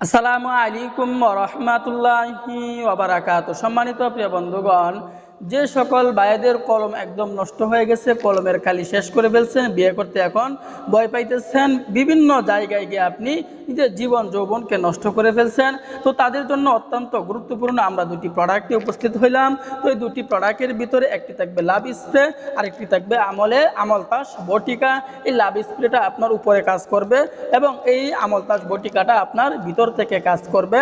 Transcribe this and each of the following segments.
আসসালামু আলাইকুম রহমাতুল্লাহি ওবরাকাত সম্মানিত প্রিয় বন্ধুগণ যে সকল ভাইদের কলম একদম নষ্ট হয়ে গেছে, কলমের খালি শেষ করে ফেলছেন, বিয়ে করতে এখন ভয় পাইতেছেন, বিভিন্ন জায়গায় গিয়ে আপনি নিজের জীবন, যৌবনকে নষ্ট করে ফেলছেন। তো তাদের জন্য অত্যন্ত গুরুত্বপূর্ণ আমরা দুটি প্রোডাক্টে উপস্থিত হইলাম। তো এই দুটি প্রোডাক্টের ভিতরে একটি থাকবে লাভ স্প্রে আর একটি থাকবে আমলে, আমল পাস বটিকা। এই লাভ স্প্রেটা আপনার উপরে কাজ করবে এবং এই আমল পাস বটিকাটা আপনার ভিতর থেকে কাজ করবে।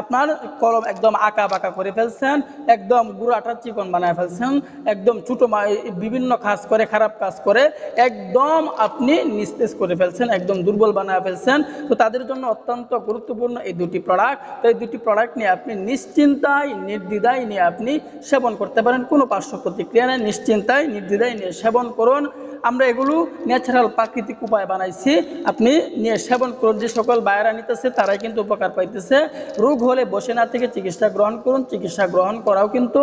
আপনার কলম একদম আঁকা বাঁকা করে ফেলছেন, একদম গুড়াটা চিকন বানায় ফেলছেন, একদম ছোটো বিভিন্ন কাজ করে, খারাপ কাজ করে, একদম আপনি নিস্তেজ করে ফেলছেন, একদম দুর্বল বানায় ফেলছেন। তো তাদের জন্য অত্যন্ত গুরুত্বপূর্ণ এই দুটি প্রোডাক্ট এই দুটি প্রোডাক্ট নিয়ে আপনি নিশ্চিন্তায়, নির্দ্বিধায় নিয়ে আপনি সেবন করতে পারেন। কোনো পার্শ্ব প্রতিক্রিয়া নেই। নিশ্চিন্তায়, নির্দ্বিধায় নিয়ে সেবন করুন। আমরা এগুলো ন্যাচারাল প্রাকৃতিক উপায় বানাইছি। আপনি নিয়ে সেবন করুন। যে সকল বায়রা নিতেছে, তারাই কিন্তু উপকার পাইতেছে। রোগ হলে বসে না থেকে চিকিৎসা গ্রহণ করুন। চিকিৎসা গ্রহণ করাও কিন্তু